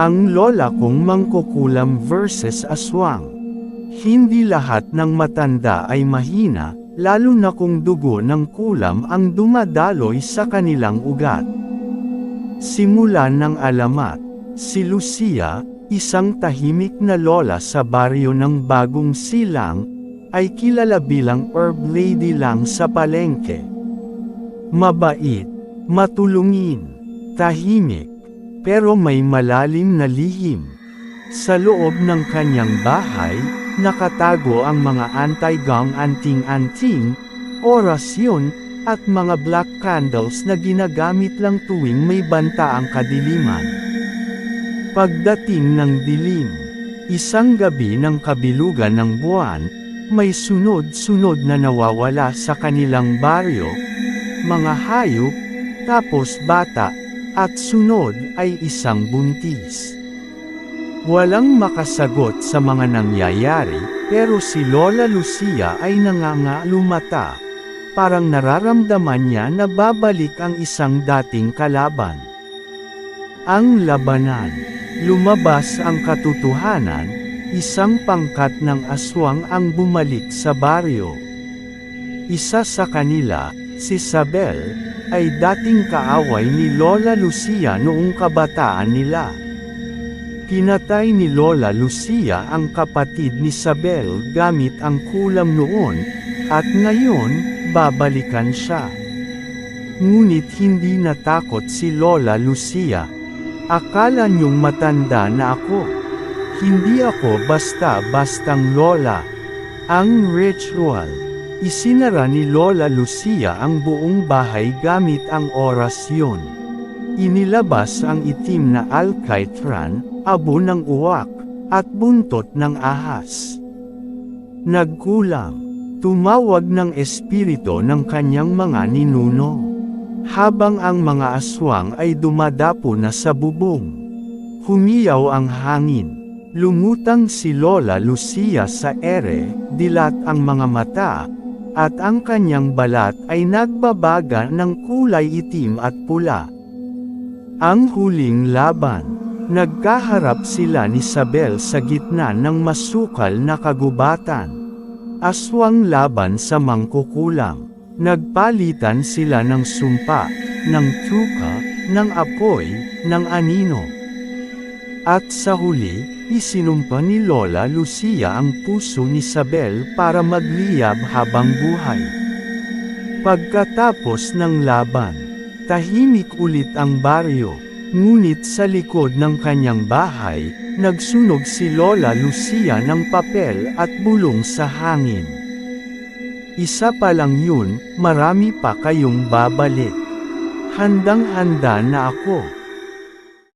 Ang lola kong mangkukulam versus aswang. Hindi lahat ng matanda ay mahina, lalo na kung dugo ng kulam ang dumadaloy sa kanilang ugat. Simulan ng alamat, si Lucia, isang tahimik na lola sa baryo ng Bagong Silang, ay kilala bilang herb lady lang sa palengke. Mabait, matulungin, tahimik, pero may malalim na lihim. Sa loob ng kanyang bahay, nakatago ang mga anti-gang anting-anting, orasyon, at mga black candles na ginagamit lang tuwing may banta ang kadiliman. Pagdating ng dilim, isang gabi ng kabilugan ng buwan, may sunod-sunod na nawawala sa kanilang baryo, mga hayop, tapos bata, at sunod ay isang buntis. Walang makasagot sa mga nangyayari, pero si Lola Lucia ay nangangalumata. Parang nararamdaman niya na babalik ang isang dating kalaban. Ang labanan. Lumabas ang katotohanan, isang pangkat ng aswang ang bumalik sa baryo. Isa sa kanila, si Sabel, ay dating kaaway ni Lola Lucia noong kabataan nila. Pinatay ni Lola Lucia ang kapatid ni Sabel gamit ang kulam noon, at ngayon, babalikan siya. Ngunit hindi natakot si Lola Lucia. Akala niyong matanda na ako. Hindi ako basta-bastang Lola. Ang ritual. Isinara ni Lola Lucia ang buong bahay gamit ang orasyon. Inilabas ang itim na alcaitran, abo ng uwak, at buntot ng ahas. Nagkulang, tumawag ng espiritu ng kanyang mga ninuno. Habang ang mga aswang ay dumadapo na sa bubong. Humiyaw ang hangin. Lumutang si Lola Lucia sa ere, dilat ang mga mata, at ang kanyang balat ay nagbabaga ng kulay itim at pula. Ang huling laban. Nagkaharap sila ni Sabel sa gitna ng masukal na kagubatan. Aswang laban sa mangkukulang. Nagpalitan sila ng sumpa, ng tuka, ng apoy, ng anino. At sa huli, isinumpa ni Lola Lucia ang puso ni Sabel para magliyab habang buhay. Pagkatapos ng laban, tahimik ulit ang baryo, ngunit sa likod ng kanyang bahay, nagsunog si Lola Lucia ng papel at bulong sa hangin. Isa pa lang yun, marami pa kayong babalik. Handang-handa na ako.